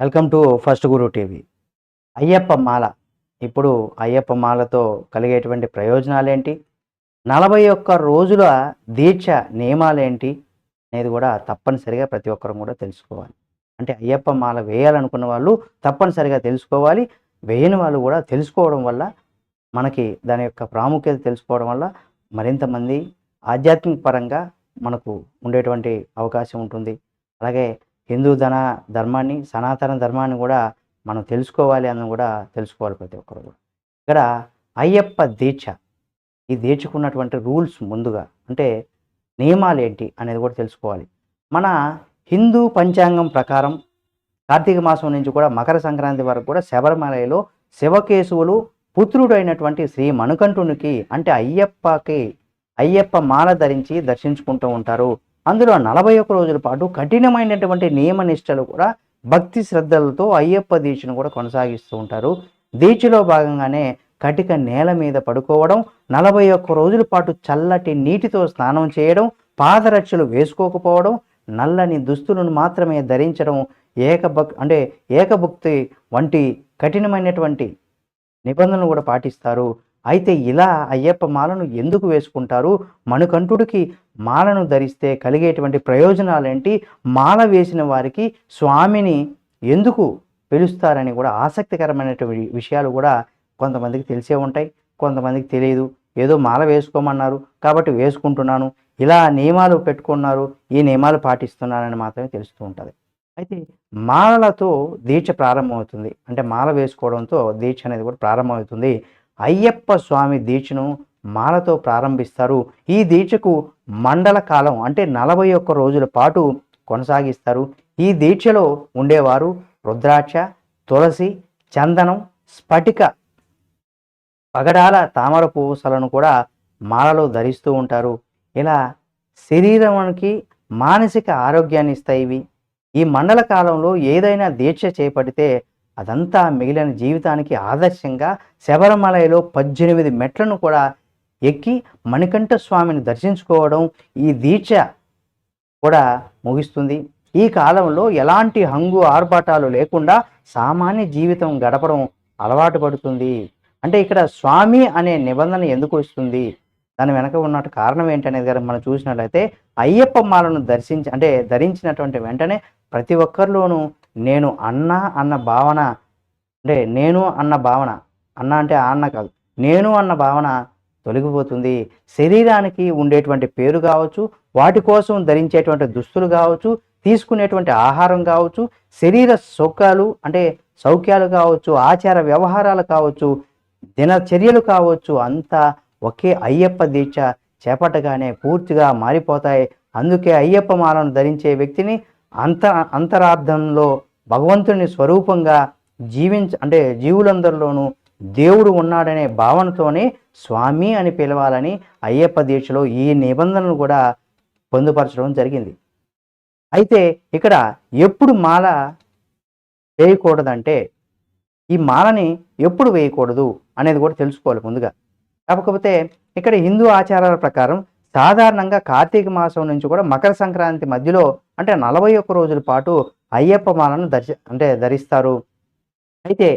Welcome to First Guru TV. Ayyappa మాల. ఇప్పుడు అయ్యప్ప మాలతో కలిగేటువంటి ప్రయోజనాలు ఏంటి నలభై ఒక్క రోజుల దీక్ష నియమాలేంటి? అనేది కూడా తప్పనిసరిగా ప్రతి ఒక్కరు కూడా తెలుసుకోవాలి. అంటే అయ్యప్ప మాల వేయాలనుకున్న వాళ్ళు తప్పనిసరిగా తెలుసుకోవాలి. వేయని వాళ్ళు కూడా తెలుసుకోవడం వల్ల మనకి దాని యొక్క ప్రాముఖ్యత తెలుసుకోవడం వల్ల మరింతమంది ఆధ్యాత్మిక పరంగా మనకు ఉండేటువంటి అవకాశం ఉంటుంది. అలాగే హిందూ ధన ధర్మాన్ని సనాతన ధర్మాన్ని కూడా మనం తెలుసుకోవాలి అని కూడా తెలుసుకోవాలి ప్రతి ఒక్కరు కూడా. ఇక్కడ అయ్యప్ప దీక్ష ఈ దీక్షకున్నటువంటి రూల్స్ ముందుగా అంటే నియమాలు ఏంటి అనేది కూడా తెలుసుకోవాలి. మన హిందూ పంచాంగం ప్రకారం కార్తీక మాసం నుంచి కూడా మకర సంక్రాంతి వరకు కూడా శబరిమలలో శివకేశవులు పుత్రుడైనటువంటి శ్రీ మణుకంఠునికి అంటే అయ్యప్పకి అయ్యప్ప మాల ధరించి దర్శించుకుంటూ ఉంటారు. అందులో నలభై ఒక్క రోజుల పాటు కఠినమైనటువంటి నియమ నిష్టలు కూడా భక్తి శ్రద్ధలతో అయ్యప్ప దీక్షను కూడా కొనసాగిస్తూ ఉంటారు. దీక్షలో భాగంగానే కటిక నేల మీద పడుకోవడం నలభై ఒక్క రోజుల పాటు చల్లటి నీటితో స్నానం చేయడం పాదరక్షలు వేసుకోకపోవడం నల్లని దుస్తులను మాత్రమే ధరించడం ఏకభక్ అంటే ఏకభక్తి వంటి కఠినమైనటువంటి నిబంధనలు కూడా పాటిస్తారు. అయితే ఇలా అయ్యప్ప మాలను ఎందుకు వేసుకుంటారు? మణికంఠుడికి మాలను ధరిస్తే కలిగేటువంటి ప్రయోజనాలేంటి? మాల వేసిన వారికి స్వామిని ఎందుకు పిలుస్తారని కూడా ఆసక్తికరమైనటువంటి విషయాలు కూడా కొంతమందికి తెలిసే ఉంటాయి. కొంతమందికి తెలియదు. ఏదో మాల వేసుకోమన్నారు. కాబట్టి వేసుకుంటున్నాను. ఇలా నియమాలు పెట్టుకున్నారు. ఈ నియమాలు పాటిస్తున్నానని మాత్రమే తెలుస్తూ ఉంటుంది. అయితే మాలలతో దీక్ష ప్రారంభమవుతుంది. అంటే మాల వేసుకోవడంతో దీక్ష అనేది కూడా ప్రారంభమవుతుంది. అయ్యప్ప స్వామి దీక్షను మాలతో ప్రారంభిస్తారు. ఈ దీక్షకు మండల కాలం అంటే నలభై ఒక్క రోజుల పాటు కొనసాగిస్తారు. ఈ దీక్షలో ఉండేవారు రుద్రాక్ష తులసి చందనం స్ఫటిక పగడాల తామర పూసలను కూడా మాలలో ధరిస్తూ ఉంటారు. ఇలా శరీరానికి మానసిక ఆరోగ్యాన్ని ఇస్తాయి ఇవి. ఈ మండల కాలంలో ఏదైనా దీక్ష చేపడితే అదంతా మిగిలిన జీవితానికి ఆదర్శంగా శబరిమలలో పద్దెనిమిది మెట్లను కూడా ఎక్కి మణికంఠ స్వామిని దర్శించుకోవడం ఈ దీక్ష కూడా ముగిస్తుంది. ఈ కాలంలో ఎలాంటి హంగు ఆర్భాటాలు లేకుండా సామాన్య జీవితం గడపడం అలవాటు పడుతుంది. అంటే ఇక్కడ స్వామి అనే నిబంధన ఎందుకు వస్తుంది? దాని వెనక ఉన్నట్టు కారణం ఏంటనేది కనుక మనం చూసినట్లయితే అయ్యప్ప మాలను దర్శించి అంటే ధరించినటువంటి వెంటనే ప్రతి ఒక్కరిలోనూ నేను అన్న అన్న భావన అంటే నేను అన్న భావన అన్న అంటే అన్న కాదు. నేను అన్న భావన తొలగిపోతుంది. శరీరానికి ఉండేటువంటి పేరు కావచ్చు వాటి కోసం ధరించేటువంటి దుస్తులు కావచ్చు తీసుకునేటువంటి ఆహారం కావచ్చు శరీర సౌఖ్యాలు అంటే సౌఖ్యాలు కావచ్చు ఆచార వ్యవహారాలు కావచ్చు దినచర్యలు కావచ్చు అంతా ఒకే అయ్యప్ప దీక్ష చేపట్టగానే పూర్తిగా మారిపోతాయి. అందుకే అయ్యప్ప మాలను ధరించే వ్యక్తిని అంత అంతరార్థంలో భగవంతుని స్వరూపంగా జీవించ అంటే జీవులందరిలోనూ దేవుడు ఉన్నాడనే భావనతోనే స్వామి అని పిలవాలని అయ్యప్ప దీక్షలో ఈ నిబంధనలు కూడా పొందుపరచడం జరిగింది. అయితే ఇక్కడ ఎప్పుడు మాల వేయకూడదంటే ఈ మాలని ఎప్పుడు వేయకూడదు అనేది కూడా తెలుసుకోవాలి ముందుగా. కాకపోతే ఇక్కడ హిందూ ఆచారాల ప్రకారం సాధారణంగా కార్తీక మాసం నుంచి కూడా మకర సంక్రాంతి మధ్యలో అంటే నలభై ఒక్క రోజుల పాటు అయ్యప్ప మాలను దర్శ అంటే ధరిస్తారు. అయితే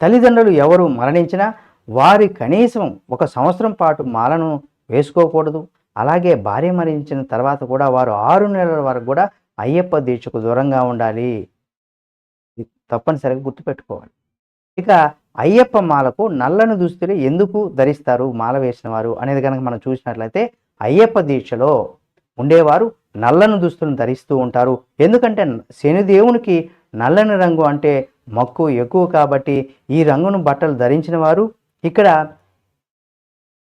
తల్లిదండ్రులు ఎవరు మరణించినా వారి కనీసం ఒక సంవత్సరం పాటు మాలను వేసుకోకూడదు. అలాగే భార్య మరణించిన తర్వాత కూడా వారు ఆరు నెలల వరకు కూడా అయ్యప్ప దీక్షకు దూరంగా ఉండాలి. తప్పనిసరిగా గుర్తుపెట్టుకోవాలి. ఇక అయ్యప్ప మాలకు నల్లని దుస్తులు ఎందుకు ధరిస్తారు? మాల వేసిన వారు అనేది కనుక మనం చూసినట్లయితే అయ్యప్ప దీక్షలో ఉండేవారు నల్లని దుస్తులను ధరిస్తూ ఉంటారు. ఎందుకంటే శనిదేవునికి నల్లని రంగు అంటే మక్కువ ఎక్కువ కాబట్టి ఈ రంగును బట్టలు ధరించిన వారు. ఇక్కడ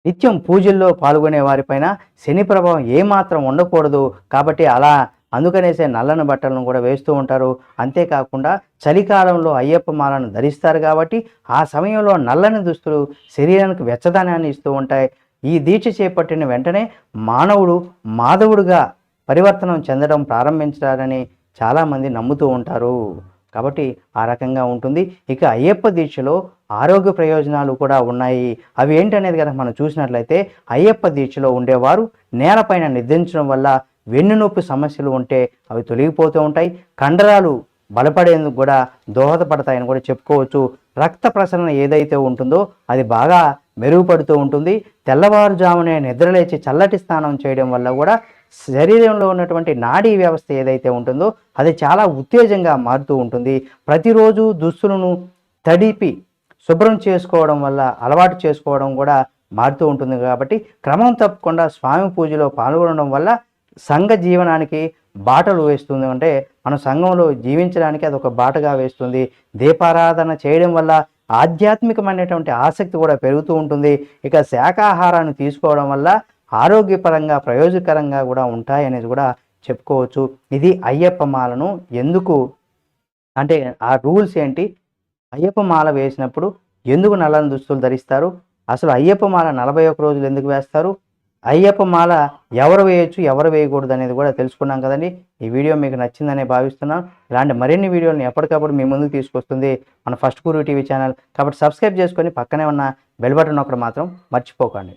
నిత్యం పూజల్లో పాల్గొనే వారిపైన శని ప్రభావం ఏమాత్రం ఉండకూడదు కాబట్టి అలా అందుకనేసే నల్లని బట్టలను కూడా వేస్తూ ఉంటారు. అంతేకాకుండా చలికాలంలో అయ్యప్ప మాలను ధరిస్తారు కాబట్టి ఆ సమయంలో నల్లని దుస్తులు శరీరానికి వెచ్చదనాన్ని ఇస్తూ ఉంటాయి. ఈ దీక్ష చేపట్టిన వెంటనే మానవుడు మాధవుడుగా పరివర్తనం చెందడం ప్రారంభించారని చాలామంది నమ్ముతూ ఉంటారు. కాబట్టి ఆ రకంగా ఉంటుంది. ఇక అయ్యప్ప దీక్షలో ఆరోగ్య ప్రయోజనాలు కూడా ఉన్నాయి. అవి ఏంటనేది కనుక మనం చూసినట్లయితే అయ్యప్ప దీక్షలో ఉండేవారు నేలపైన నిద్రించడం వల్ల వెన్నునొప్పి సమస్యలు ఉంటే అవి తొలగిపోతూ ఉంటాయి. కండరాలు బలపడేందుకు కూడా దోహదపడతాయని కూడా చెప్పుకోవచ్చు. రక్త ప్రసరణ ఏదైతే ఉంటుందో అది బాగా మెరుగుపడుతూ ఉంటుంది. తెల్లవారుజామునే నిద్రలేచి చల్లటి స్నానం చేయడం వల్ల కూడా శరీరంలో ఉన్నటువంటి నాడీ వ్యవస్థ ఏదైతే ఉంటుందో అది చాలా ఉత్తేజంగా మారుతూ ఉంటుంది. ప్రతిరోజు దుస్తులను తడిపి శుభ్రం చేసుకోవడం వల్ల అలవాటు చేసుకోవడం కూడా మారుతూ ఉంటుంది. కాబట్టి క్రమం తప్పకుండా స్వామి పూజలో పాల్గొనడం వల్ల సంఘ జీవనానికి బాటలు వేస్తుంది అంటే మన సంఘంలో జీవించడానికి అది ఒక బాటగా వేస్తుంది. దీపారాధన చేయడం వల్ల ఆధ్యాత్మికమైనటువంటి ఆసక్తి కూడా పెరుగుతూ ఉంటుంది. ఇక శాఖాహారాన్ని తీసుకోవడం వల్ల ఆరోగ్యపరంగా ప్రయోజనకరంగా కూడా ఉంటాయనేది కూడా చెప్పుకోవచ్చు. ఇది అయ్యప్ప మాలను ఎందుకు అంటే ఆ రూల్స్ ఏంటి? అయ్యప్ప మాల వేసినప్పుడు ఎందుకు నల్లని దుస్తులు ధరిస్తారు? అసలు అయ్యప్ప మాల నలభై ఒక్క రోజులు ఎందుకు వేస్తారు? అయ్యప్ప మాల ఎవరు వేయొచ్చు ఎవరు వేయకూడదు అనేది కూడా తెలుసుకున్నాం కదండి. ఈ వీడియో మీకు నచ్చిందనే భావిస్తున్నాను ఇలాంటి మరిన్ని వీడియోలను ఎప్పటికప్పుడు మీ ముందుకు తీసుకొస్తుంది మన ఫస్ట్ గురు టీవీ ఛానల్. కాబట్టి సబ్స్క్రైబ్ చేసుకొని పక్కనే ఉన్న బెల్ బటన్ ఒకటి మాత్రం మర్చిపోకండి.